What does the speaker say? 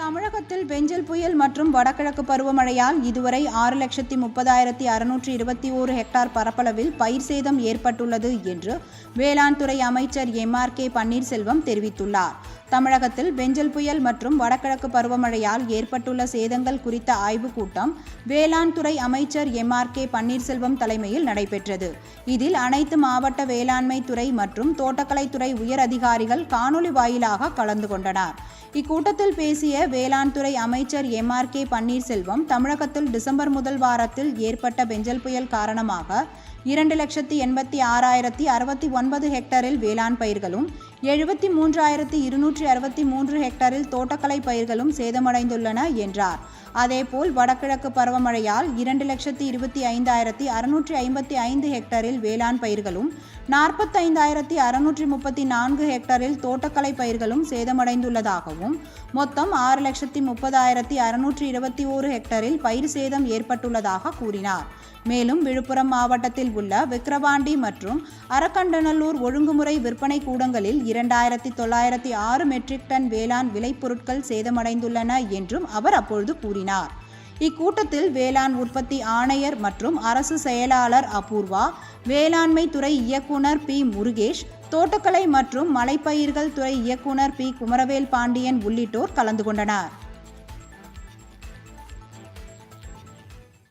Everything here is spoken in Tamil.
தமிழகத்தில் பெஞ்சல் புயல் மற்றும் வடகிழக்கு பருவமழையால் இதுவரை ஆறு லட்சத்தி முப்பதாயிரத்தி அறுநூற்றி இருபத்தி ஓரு ஹெக்டார் பரப்பளவில் பயிர் சேதம் ஏற்பட்டுள்ளது என்று வேளாண் துறை அமைச்சர் எம் ஆர் கே பன்னீர்செல்வம் தெரிவித்துள்ளார். தமிழகத்தில் பெஞ்சல் புயல் மற்றும் வடகிழக்கு பருவமழையால் ஏற்பட்டுள்ள சேதங்கள் குறித்த ஆய்வுக் கூட்டம் வேளாண் துறை அமைச்சர் எம் ஆர் கே பன்னீர்செல்வம் தலைமையில் நடைபெற்றது. இதில் அனைத்து மாவட்ட வேளாண்மை துறை மற்றும் தோட்டக்கலைத்துறை உயர் அதிகாரிகள் காணொலி வாயிலாக கலந்து கொண்டனர். இக்கூட்டத்தில் பேசிய வேளாண் துறை அமைச்சர் எம் ஆர் கே பன்னீர்செல்வம் தமிழகத்தில் டிசம்பர் முதல் வாரத்தில் ஏற்பட்ட பெஞ்சல் புயல் காரணமாக இரண்டு லட்சத்தி எண்பத்தி ஆறாயிரத்தி அறுபத்தி ஒன்பது ஹெக்டரில் வேளாண் பயிர்களும் எழுபத்தி மூன்றாயிரத்தி இருநூற்றி அறுபத்தி மூன்று ஹெக்டரில் தோட்டக்கலை பயிர்களும் சேதமடைந்துள்ளன என்றார். அதேபோல் வடகிழக்கு பருவமழையால் இரண்டு லட்சத்தி இருபத்தி ஐந்தாயிரத்தி அறுநூற்றி ஐம்பத்தி ஐந்து ஹெக்டரில் வேளாண் பயிர்களும் நாற்பத்தைந்தாயிரத்தி அறுநூற்றி முப்பத்தி நான்கு ஹெக்டரில் தோட்டக்கலை பயிர்களும் சேதமடைந்துள்ளதாகவும் மொத்தம் ஆறு லட்சத்தி முப்பதாயிரத்தி அறுநூற்றி இருபத்தி ஓரு ஹெக்டரில் பயிர் சேதம் ஏற்பட்டுள்ளதாக கூறினார். மேலும் விழுப்புரம் மாவட்டத்தில் உள்ள விக்கிரவாண்டி மற்றும் அரக்கண்டநல்லூர் ஒழுங்குமுறை விற்பனை கூடங்களில் இரண்டாயிரத்தி தொள்ளாயிரத்தி ஆறு மெட்ரிக் டன் வேளாண் விளைபொருட்கள் சேதமடைந்துள்ளன என்றும் அவர் அப்பொழுது கூறினார். இக்கூட்டத்தில் வேளாண் உற்பத்தி ஆணையர் மற்றும் அரசு செயலாளர் அபூர்வா வேளாண்மை துறை இயக்குனர் பி முருகேஷ் தோட்டக்கலை மற்றும் மலைப்பயிர்கள் துறை இயக்குனர் பி குமரவேல் பாண்டியன் உள்ளிட்டோர் கலந்து கொண்டனர்.